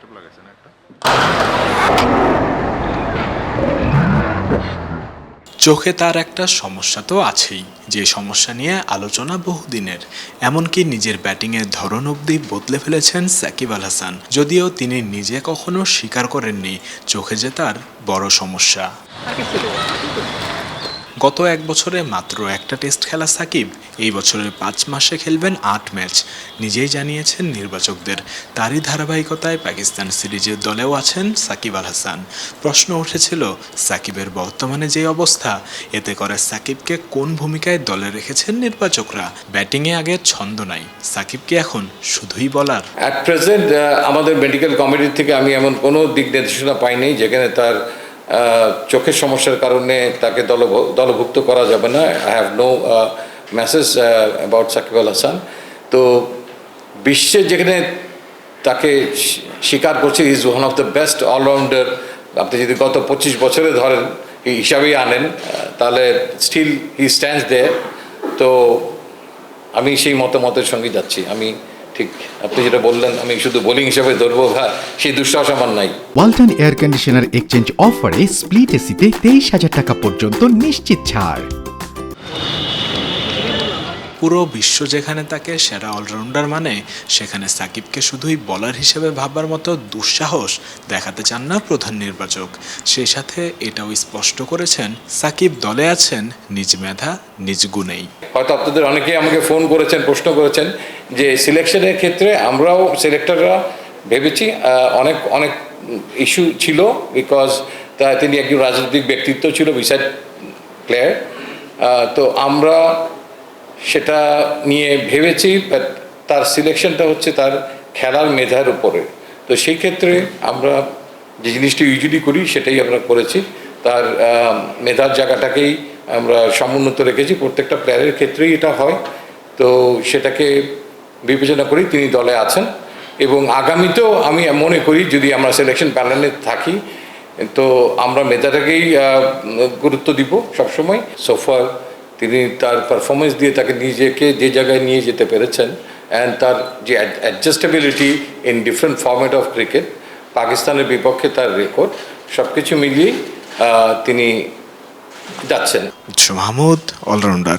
First না একটা? চোখে তার একটা সমস্যা তো আছেই। যে সমস্যা নিয়ে আলোচনা বহুদিনের। এমনকি নিজের ব্যাটিংয়ের ধরন অবধি বদলে ফেলেছেন সাকিব আল হাসান। যদিও তিনি নিজে কখনো স্বীকার করেননি, চোখে যে তার বড় সমস্যা। গত এক বছরে মাত্র একটা টেস্ট খেলা সাকিব, এই বছরের পাঁচ মাসে খেলবেন আট ম্যাচ। নিজেই জানিয়েছেন নির্বাচকদের। তারই ধারাবাহিকতায় পাকিস্তান সিরিজের দলেও আছেন সাকিব আল হাসান। প্রশ্ন উঠেছিল, সাকিবের বর্তমানে যে অবস্থা? এতে করে সাকিবকে কোন ভূমিকায় দলে রেখেছেন নির্বাচকরা? ব্যাটিংয়ে আগের ছন্দ নাই। সাকিবকে এখন শুধুই বলার? অ্যাট প্রেজেন্ট আমাদের মেডিকেল কমিটি থেকে আমি এমন কোনো দিক নির্দেশনা পাইনি যেখানে তার চোখের সমস্যার কারণে তাকে দল দলভুক্ত করা যাবে না। I have no message about Shakib Al Hasan. তো বিশ্বে যেখানে তাকে স্বীকার করছে is one of the best allrounder আপনি যদি গত পঁচিশ বছরে ধরেন, এই হিসাবেই আনেন তাহলে স্টিল হি স্ট্যান্ডস দেয়ার তো আমি সেই মতামতের সঙ্গে যাচ্ছি। আমি ঠিক। আপনি যেটা বললেন আমি শুধু বোলিং হিসেবে ধরবো হ্যাঁ সেই দুঃসাহস আমার নাই। ওয়ালটন এয়ার কন্ডিশনার এক্সচেঞ্জ অফারে স্প্লিট এসিতে তেইশ হাজার টাকা পর্যন্ত নিশ্চিত ছাড়। পুরো বিশ্ব যেখানে তাকে সেরা অলরাউন্ডার মানে সেখানে সাকিবকে শুধুই বলার হিসেবে ভাববার মতো দুঃসাহস দেখাতে চান না প্রধান নির্বাচক। সেই সাথে এটাও স্পষ্ট করেছেন সাকিব দলে আছেন নিজ মেধা নিজ গুণেই। হয়তো আপনাদের অনেকেই আমাকে ফোন করেছেন প্রশ্ন করেছেন যে সিলেকশনের ক্ষেত্রে আমরাও সিলেক্টররা ভেবেছি অনেক অনেক ইস্যু ছিল বিকজ তা তিনি একজন রাজনৈতিক ব্যক্তিত্ব ছিল বিসাইড প্লেয়ার তো আমরা সেটা নিয়ে ভেবেছি তার সিলেকশনটা হচ্ছে তার খেলার মেধার উপরে। তো সেই ক্ষেত্রে আমরা যে জিনিসটি ইউজুয়ালি করি, সেটাই আমরা করেছি। তার মেধার জায়গাটাকেই আমরা সমুন্নত রেখেছি। প্রত্যেকটা প্লেয়ারের ক্ষেত্রেই এটা হয়। তো সেটাকে বিবেচনা করি তিনি দলে আছেন এবং আগামীতেও আমি মনে করি যদি আমরা সিলেকশন প্যানেলে থাকি, তো আমরা মেধাটাকেই গুরুত্ব দিব সবসময়। সোফার তিনি তার পারফরমেন্স দিয়ে তাকে নিজেকে যে জায়গায় নিয়ে যেতে পেরেছেন অ্যান্ড তার যে adjustability in different format of cricket পাকিস্তানের বিপক্ষে তার রেকর্ড সব কিছু মিলিয়েই তিনি যাচ্ছেন। মাহমুদ অলরাউন্ডার